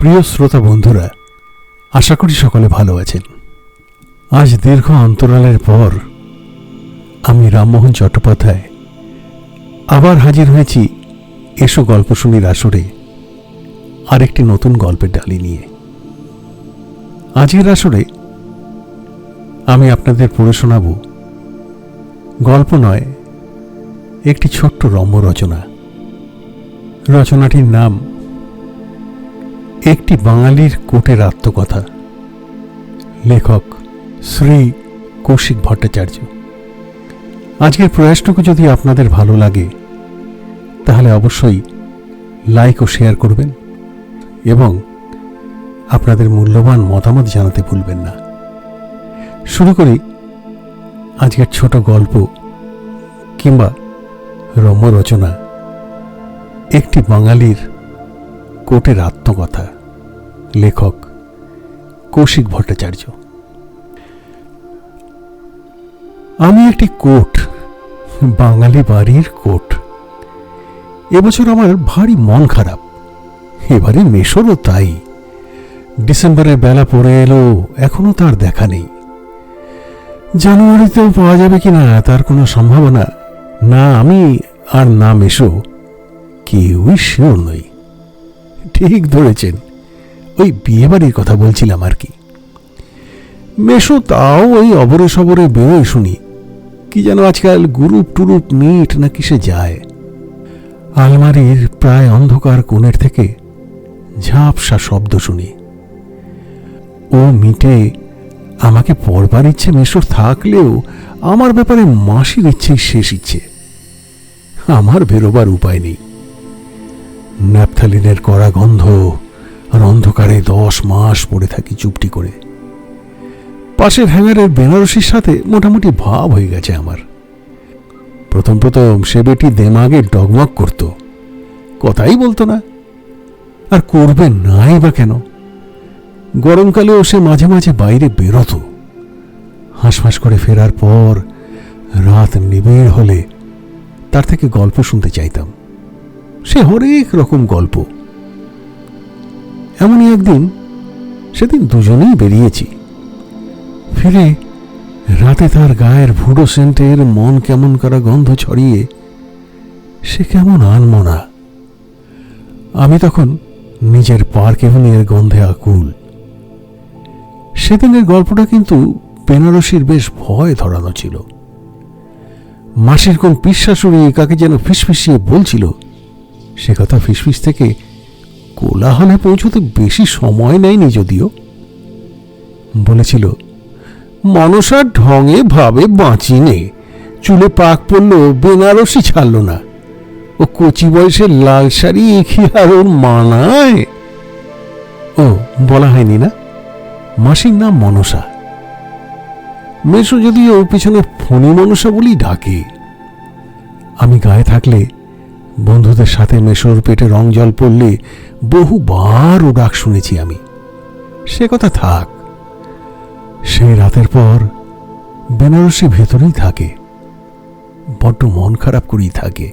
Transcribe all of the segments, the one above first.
প্রিয় শ্রোতা বন্ধুরা, আশা করি সকলে ভালো আছেন। আজ দীর্ঘ অন্তরালের পর আমি রামমোহন চট্টোপাধ্যায় আবার হাজির হয়েছি এসো গল্প শুনির আসরে আরেকটি নতুন গল্পের ডালি নিয়ে। আজকের আসরে আমি আপনাদের পড়ে শোনাব গল্প নয়, একটি ছোট্ট রম্য রচনা। রচনাটির নাম একটি বাঙালির কোটের আত্মকথা। লেখক শ্রী কৌশিক ভট্টাচার্য। আজকের প্রয়াসটুকু যদি আপনাদের ভালো লাগে, তাহলে অবশ্যই লাইক ও শেয়ার করবেন এবং আপনাদের মূল্যবান মতামত জানাতে ভুলবেন না। শুরু করি আজকের ছোট গল্প কিংবা রম্য রচনা একটি বাঙালির কোটের আত্মকথা। লেখক কৌশিক ভট্টাচার্য। আমি একটি কোট, বাঙালি বাড়ির কোট। এবছর আমার ভারী মন খারাপ। এবারে মেশরও তাই। ডিসেম্বরের বেলা পড়ে এলো, এখনও তার দেখা নেই। জানুয়ারিতেও পাওয়া যাবে কিনা তার কোনো সম্ভাবনা। না আমি আর না মেশো, কেউই শিওর নই। ঠিক ধরেছেন। ওই বিয়ে বাড়ির কথা বলছিলাম আর কি। মেশো তাও ওই অবরে সবরে বেরোয় শুনি, কি যেন আজকাল গুরুপ টুরুপ মিট না কিসে যায়। আলমারির প্রায় অন্ধকার কোণের থেকে ঝাপসা শব্দ শুনি। ও মিটে, আমাকে পড়বার ইচ্ছে মেশোর থাকলেও আমার ব্যাপারে মাসির ইচ্ছেই শেষ ইচ্ছে। আমার বেরোবার উপায় নেই। ন্যাপথালিনের কড়া গন্ধ আর অন্ধকারে দশ মাস পড়ে থাকি চুপটি করে। পাশের হ্যাঙ্গারের বেনারসির সাথে মোটামুটি ভাব হয়ে গেছে আমার। প্রথম প্রথম সে বেটি দেমাগে ডগমগ করত। কথাই বলতো না। আর করবে নাই বা কেন? গরমকালেও সে মাঝে মাঝে বাইরে বেরোতো। হাঁসফাঁস করে ফেরার পর রাত নিবিড় হলে তার থেকে গল্প শুনতে চাইতাম। সে হরেক রকম গল্প। এমনই একদিন সেদিন দুজনেই বেরিয়েছি। ফিরে রাতে তার গায়ের ভুডো সেন্টের মন কেমন করা গন্ধ ছড়িয়ে সে কেমন আনমনা আমি তখন নিজের পার্ক এভিনিউয়ের গন্ধে আকুল। সেদিনের গল্পটা কিন্তু বেনারসির বেশ ভয় ধরানো ছিল। মাসির কোন পিসাশুড়ি কাকে যেন ফিসফিসিয়ে বলছিল সে কথা ফিসফিস থেকে কোলাহলে পৌঁছতে বেশি সময় নেয়নি যদিও। বলেছিল মনসার ঢঙে ভাবে বাঁচি নে, চুলে পাক পড়ল, বেনারসি ছাড়ল না। ও কচি বয়সের লাল শাড়ি কি আর ওর মানায়? ও, বলা হয়নি না। মাসির নাম মনসা। মেসো যদিও পিছনে ফণি মনসা বলেই ডাকে। আমি গায়ে থাকলে বন্ধুদের সাথে মেশোর পেটে রং জল পড়লে বহুবার ও ডাক শুনেছি আমি। সে কথা থাক। সেই রাতের পর বেনারসি ভেতরেই থাকে। বড্ড মন খারাপ করেই থাকে।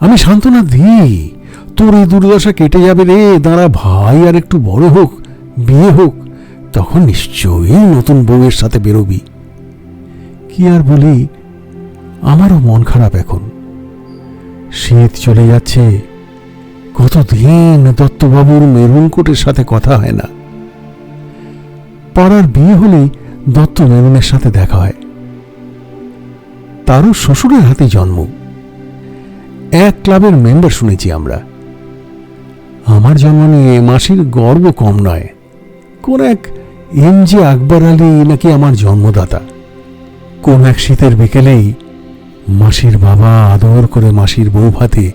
আমি সান্ত্বনা দিই, তোর এই দুর্দশা কেটে যাবে রে, দাঁড়া ভাই, আর একটু বড় হোক, বিয়ে হোক, তখন নিশ্চয়ই নতুন বউয়ের সাথে বেরোবি। কি আর বলি, আমারও মন খারাপ এখন। শীত চলে যাচ্ছে। কতদিন দত্তবাবুর মেরুন কোটের সাথে কথা হয় না। পাড়ার বিয়ে হলেই দত্ত মেরুনের সাথে দেখা হয়। তারও শ্বশুরের হাতে জন্ম। এক ক্লাবের মেম্বার শুনেছি আমরা। আমার জন্ম নিয়ে মাসির গর্ব কম নয়। কোন এক এম জে আকবর আলী নাকি আমার জন্মদাতা। কোন এক শীতের বিকেলেই মাসির বাবা আদর করে মাসির বউ ভাতে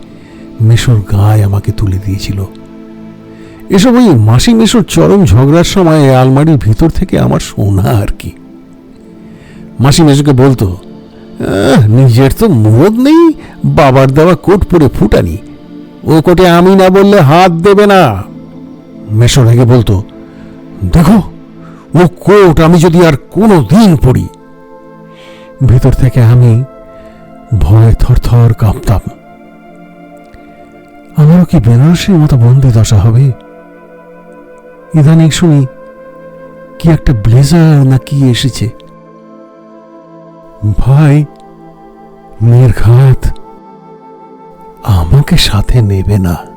মেশোর গায়ে আমাকে তুলে দিয়েছিল। এসব ওই মাসি মেশোর চরম ঝগড়ার সময় আলমারির ভিতর থেকে আমার সোনা আর কি। মাসি মেশোকে বলতো "আহ, নিজের তো মুরদ নেই বাবার দেওয়া কোট পরে ফুটানি ও কোটে আমি না বললে হাত দেবে না। মেশো রেগে বলতো দেখো ও কোট আমি যদি আর কোনো দিন পড়ি ভিতর থেকে আমি ভয়ে থরথর কাঁপতাম। আমারও কি বেনারসের মতো বন্ধে দশা হবে? ইদানিং শুনি, কি একটা ব্লেজার না কি এসেছে। ভাই, মেয়ের ঘাত আমাকে সাথে নেবে না।